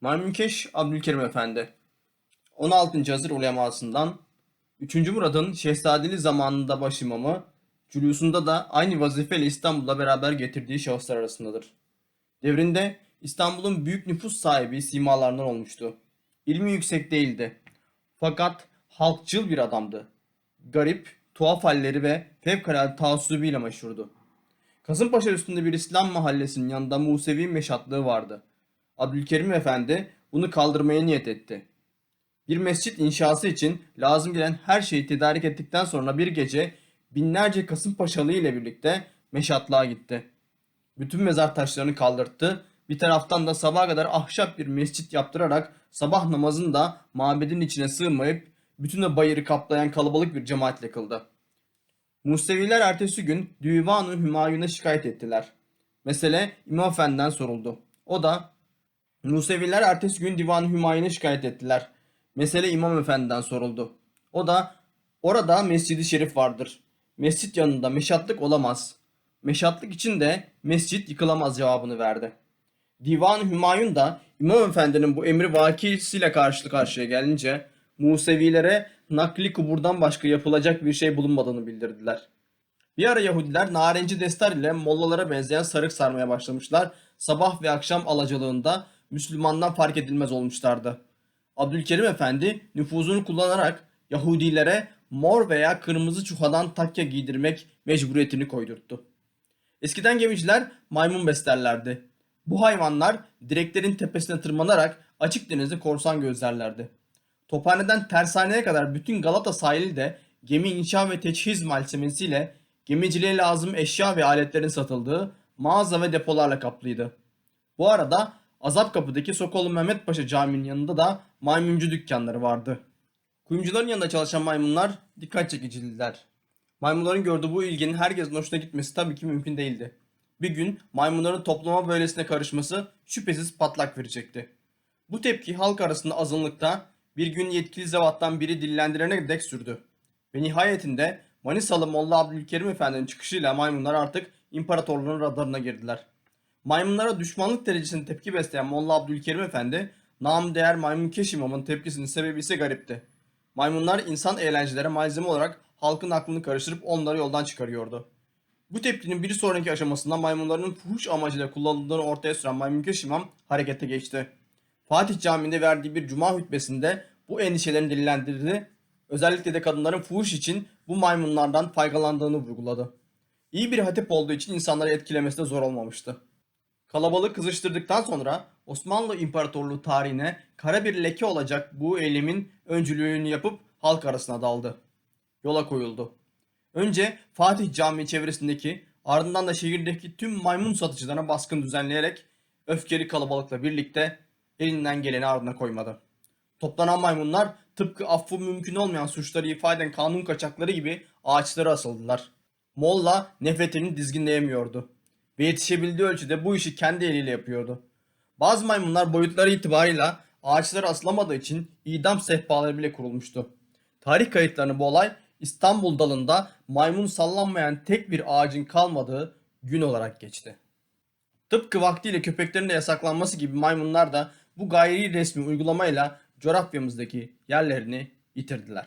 Maymunkeş Abdülkerim Efendi 16. Hazır ulemasından 3. Murad'ın Şehzadeli zamanında başimamı, Cülusunda da aynı vazifeyle İstanbul'a beraber getirdiği şahıslar arasındadır. Devrinde İstanbul'un büyük nüfus sahibi simalarından olmuştu. İlmi yüksek değildi. Fakat halkçıl bir adamdı. Garip, tuhaf halleri ve fevkalade taassubiyle meşhurdu. Kasımpaşa üstünde bir İslam mahallesinin yanında Musevi meşatlığı vardı. Abdülkerim Efendi bunu kaldırmaya niyet etti. Bir mescit inşası için lazım gelen her şeyi tedarik ettikten sonra bir gece binlerce Kasımpaşalı ile birlikte meşatlığa gitti. Bütün mezar taşlarını kaldırttı. Bir taraftan da sabaha kadar ahşap bir mescit yaptırarak sabah namazını da mabedin içine sığmayıp bütün o bayırı kaplayan kalabalık bir cemaatle kıldı. Museviler ertesi gün Divan-ı Hümayun'a şikayet ettiler. Mesele İmam Efendi'den soruldu. O da Museviler ertesi gün Divan-ı Hümayun'a şikayet ettiler. Mesele İmam Efendi'den soruldu. O da orada Mescid-i Şerif vardır. Mescit yanında meşatlık olamaz. Meşatlık için de mescit yıkılamaz cevabını verdi. Divan-ı Hümayun da İmam Efendi'nin bu emri vakisiyle karşı karşıya gelince Musevilere nakli kuburdan başka yapılacak bir şey bulunmadığını bildirdiler. Bir ara Yahudiler narenci destar ile mollalara benzeyen sarık sarmaya başlamışlar. Sabah ve akşam alacalığında Müslümandan fark edilmez olmuşlardı. Abdülkerim Efendi nüfuzunu kullanarak Yahudilere mor veya kırmızı çuhadan takke giydirmek mecburiyetini koydurttu. Eskiden gemiciler maymun beslerlerdi. Bu hayvanlar direklerin tepesine tırmanarak açık denizde korsan gözlerlerdi. Tophane'den tersaneye kadar bütün Galata sahili de gemi inşa ve teçhiz malzemesiyle gemiciliğe lazım eşya ve aletlerin satıldığı mağaza ve depolarla kaplıydı. Bu arada Azapkapı'daki Sokolu Mehmet Paşa Camii'nin yanında da maymuncu dükkanları vardı. Kuyumcuların yanında çalışan maymunlar dikkat çekiciydiler. Maymunların gördüğü bu ilginin herkesin hoşuna gitmesi tabii ki mümkün değildi. Bir gün maymunların toplama böylesine karışması şüphesiz patlak verecekti. Bu tepki halk arasında azınlıkta bir gün yetkili zevattan biri dillendirene dek sürdü. Ve nihayetinde Manisalı Molla Abdülkerim Efendi'nin çıkışıyla maymunlar artık imparatorluğun radarına girdiler. Maymunlara düşmanlık derecesinde tepki besleyen Molla Abdülkerim Efendi, nam değer maymun imamın tepkisinin sebebi ise garipti. Maymunlar insan eğlencelere malzeme olarak halkın aklını karıştırıp onları yoldan çıkarıyordu. Bu tepkinin bir sonraki aşamasında maymunların fuhuş amacıyla kullanıldığını ortaya süren Maymunkeş İmam harekete geçti. Fatih Camii'nde verdiği bir cuma hutbesinde bu endişelerini dillendirdi. Özellikle de kadınların fuhuş için bu maymunlardan faydalandığını vurguladı. İyi bir hatip olduğu için insanları etkilemesi de zor olmamıştı. Kalabalık kızıştırdıktan sonra Osmanlı İmparatorluğu tarihine kara bir leke olacak bu eylemin öncülüğünü yapıp halk arasına daldı. Yola koyuldu. Önce Fatih Camii çevresindeki ardından da şehirdeki tüm maymun satıcılarına baskın düzenleyerek öfkeli kalabalıkla birlikte elinden geleni ardına koymadı. Toplanan maymunlar tıpkı affı mümkün olmayan suçları ifade eden kanun kaçakları gibi ağaçlara asıldılar. Molla nefretini dizginleyemiyordu ve yetişebildiği ölçüde bu işi kendi eliyle yapıyordu. Bazı maymunlar boyutları itibarıyla ağaçlara asılamadığı için idam sehpaları bile kurulmuştu. Tarih kayıtlarını bu olay İstanbul dalında maymun sallanmayan tek bir ağacın kalmadığı gün olarak geçti. Tıpkı vaktiyle köpeklerin de yasaklanması gibi maymunlar da bu gayri resmi uygulamayla coğrafyamızdaki yerlerini yitirdiler.